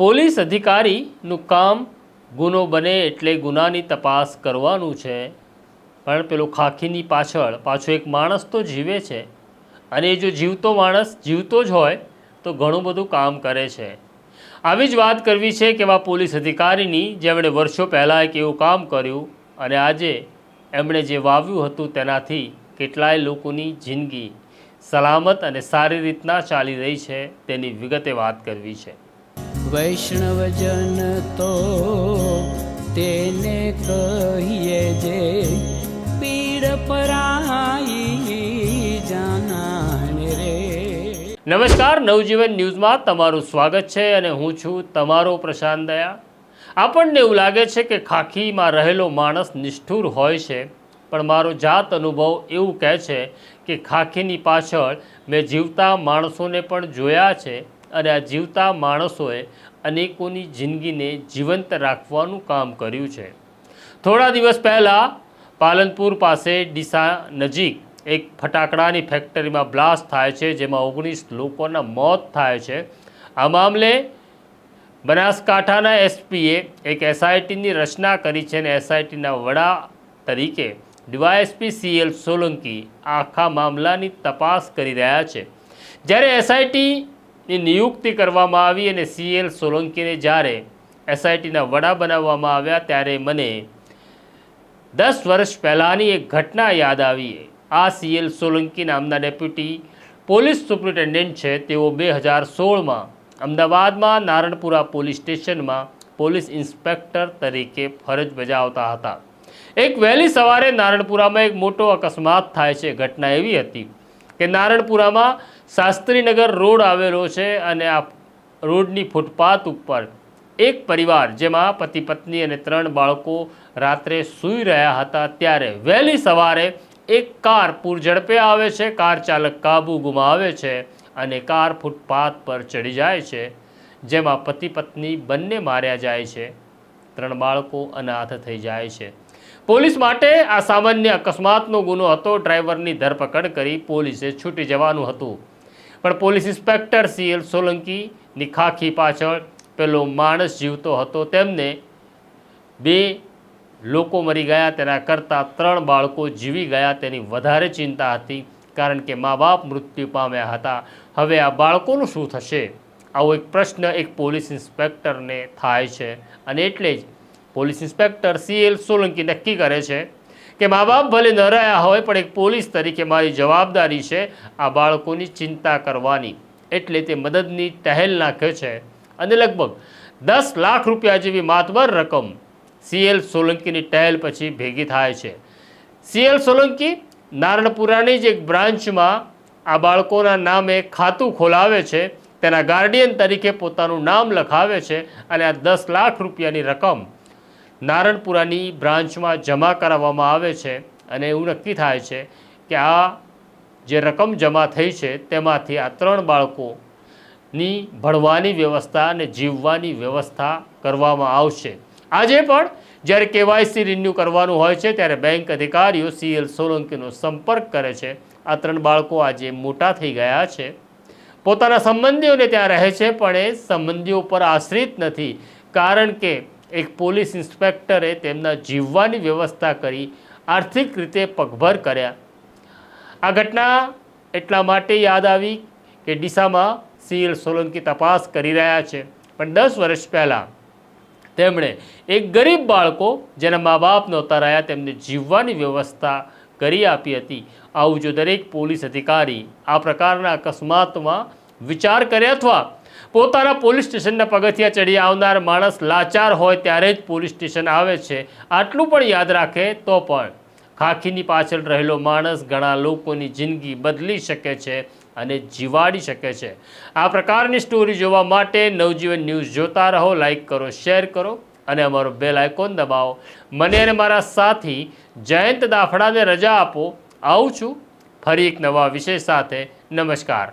Police અધિકારીનું કામ ગુનો બને એટલે ગુનાની તપાસ કરવાનું છે. પણ પેલો ખાખીની પાછળ પાછો એક માણસ તો જીવે છે. અને એ જો જીવતો માણસ જીવતો જ હોય તો ઘણું બધું કામ કરે છે. આવી જ વાત કરવી છે કે એવા પોલીસ અધિકારીની જેમણે વર્ષો પહેલાં એક એવું કામ કર્યું અને આજે એમણે જે વાવ્યું હતું તેનાથી કેટલાય લોકોની જિંદગી સલામત અને સારી રીતના ચાલી રહી છે તેની વિગતે વાત કરવી છે. વૈષ્ણવજન તો તેને કહીએ જે પીડ પરાઈ જાનાને રે. નમસ્કાર, નવજીવન ન્યૂઝમાં તમારું સ્વાગત છે અને હું છું તમારો પ્રશાંત દયા. આપણને એવું લાગે છે કે ખાખીમાં રહેલો માણસ નિષ્ઠુર હોય છે, પણ મારો જાત અનુભવ એવું કહે છે કે ખાખીની પાછળ મેં જીવતા માણસોને પણ જોયા છે અને આ જીવતા માણસોએ અનેકોની જિંદગીને જીવંત રાખવાનું કામ કર્યું છે. થોડા દિવસ પહેલાં પાલનપુર પાસે ડીસા નજીક એક ફટાકડાની ફેક્ટરીમાં બ્લાસ્ટ થાય છે, જેમાં ઓગણીસ લોકોના મોત થાય છે. આ મામલે બનાસકાંઠાના એસપીએ એક એસઆઈટીની રચના કરી છે અને એસઆઈટીના વડા તરીકે ડીવાયએસપી સીએલ સોલંકી આખા મામલાની તપાસ કરી રહ્યા છે. જ્યારે એસઆઈટીની નિયુક્તિ કરવામાં આવી અને સીએલ સોલંકીને જ્યારે એસઆઈટીના વડા બનાવવામાં આવ્યા ત્યારે મને દસ વર્ષ પહેલાંની એક ઘટના યાદ આવી. આ સીએલ સોલંકી નામના ડેપ્યુટી પોલીસ સુપ્રિન્ટેન્ડન્ટ છે. તેઓ બે હજાર સોળમાં અમદાવાદમાં નારણપુરા પોલીસ સ્ટેશનમાં પોલીસ ઇન્સ્પેક્ટર તરીકે ફરજ બજાવતા હતા. એક વહેલી સવારે નારણપુરામાં એક મોટો અકસ્માત થાય છે. ઘટના એવી હતી કે નારણપુરામાં શાસ્ત્રીનગર રોડ આવેલો છે અને આ રોડની ફૂટપાથ ઉપર એક પરિવાર જેમાં પતિ પત્ની અને ત્રણ બાળકો રાત્રે સૂઈ રહ્યા હતા ત્યારે વહેલી સવારે એક કાર પૂરઝડપે આવે છે. કાર ચાલક કાબુ ગુમાવે છે અને કાર ફૂટપાથ પર ચડી જાય છે, જેમાં પતિ પત્ની બંને માર્યા જાય છે. ત્રણ બાળકો અનાથ થઈ જાય છે. પોલીસ માટે આ સામાન્ય અકસ્માતનો ગુનો હતો. ડ્રાઈવરની ધરપકડ કરી પોલીસે છૂટી જવાનું હતું. પણ પોલીસ ઇન્સ્પેક્ટર સીએલ સોલંકીની ખાખી પાછળ પેલો માણસ જીવતો હતો. તેમને બે લોકો મરી ગયા. તેના કરતાં ત્રણ બાળકો જીવી ગયા. તેની વધારે ચિંતા હતી કારણ કે મા બાપ મૃત્યુ પામ્યા હતા. હવે આ બાળકોનું શું થશે? આવો એક પ્રશ્ન એક પોલીસ ઇન્સ્પેક્ટરને થાય છે. અને એટલે જ પોલીસ ઇન્સ્પેક્ટર સીએલ સોલંકી નક્કી કરે છે કે મા બાપ ભલે ન રહ્યા હોય, પણ એક પોલીસ તરીકે મારી જવાબદારી છે આ બાળકોની ચિંતા કરવાની. એટલે તે મદદની ટહેલ નાખે છે અને લગભગ દસ લાખ રૂપિયા જેવી માતબર રકમ સીએલ સોલંકીની ટહેલ પછી ભેગી થાય છે. સીએલ સોલંકી નારણપુરાની જ એક બ્રાન્ચમાં આ બાળકોના નામે ખાતું ખોલાવે છે. તેના ગાર્ડિયન તરીકે પોતાનું નામ લખાવે છે અને આ દસ લાખ રૂપિયાની રકમ નારણપુરાની બ્રાન્ચમાં જમા કરાવવામાં આવે છે અને એવું નક્કી થાય છે કે આ જે રકમ જમા થઈ છે તેમાંથી આ ત્રણ બાળકોની ભણવાની વ્યવસ્થા અને જીવવાની વ્યવસ્થા કરવામાં આવશે. આજે પણ જ્યારે કેવાયસી રિન્યૂ કરવાનું હોય છે ત્યારે બેંક અધિકારીઓ સીએલ સોલંકીનો સંપર્ક કરે છે. આ ત્રણ બાળકો આજે મોટા થઈ ગયા છે. પોતાના સંબંધીઓને ત્યાં રહે છે, પણ એ સંબંધીઓ પર આશ્રિત નથી. કારણ કે એક પોલીસ ઇન્સ્પેક્ટરે તેમના જીવવાની વ્યવસ્થા કરી આર્થિક રીતે પગભર કર્યા. આ ઘટના એટલા માટે યાદ આવી કે ડીસામાં સીએલ સોલંકી તપાસ કરી રહ્યા છે. પણ દસ વર્ષ પહેલાં તેમણે એક ગરીબ બાળકો જેના મા બાપ નહોતા રહ્યા તેમને જીવવાની વ્યવસ્થા કરી આપી હતી. આવું જો દરેક પોલીસ અધિકારી આ પ્રકારના અકસ્માતમાં વિચાર કરે અથવા પોતાના પોલીસ સ્ટેશનના પગથિયા ચડી આવનાર માણસ લાચાર હોય ત્યારે જ પોલીસ સ્ટેશન આવે છે. આટલું પણ યાદ રાખે તો પણ. ખાખીની પાછળ રહેલો માણસ ઘણા લોકોની જિંદગી બદલી શકે છે અને જીવાડી શકે છે. આ પ્રકારની સ્ટોરી જોવા માટે નવજીવન ન્યૂઝ જોતા રહો લાઇક કરો, શેર કરો અને અમારો બેલ આઇકોન દબાવો. મને અને મારા સાથી જયંત દાફડાને રજા આપો. આવું છું. ફરી એક નવા વિષય સાથે. નમસ્કાર.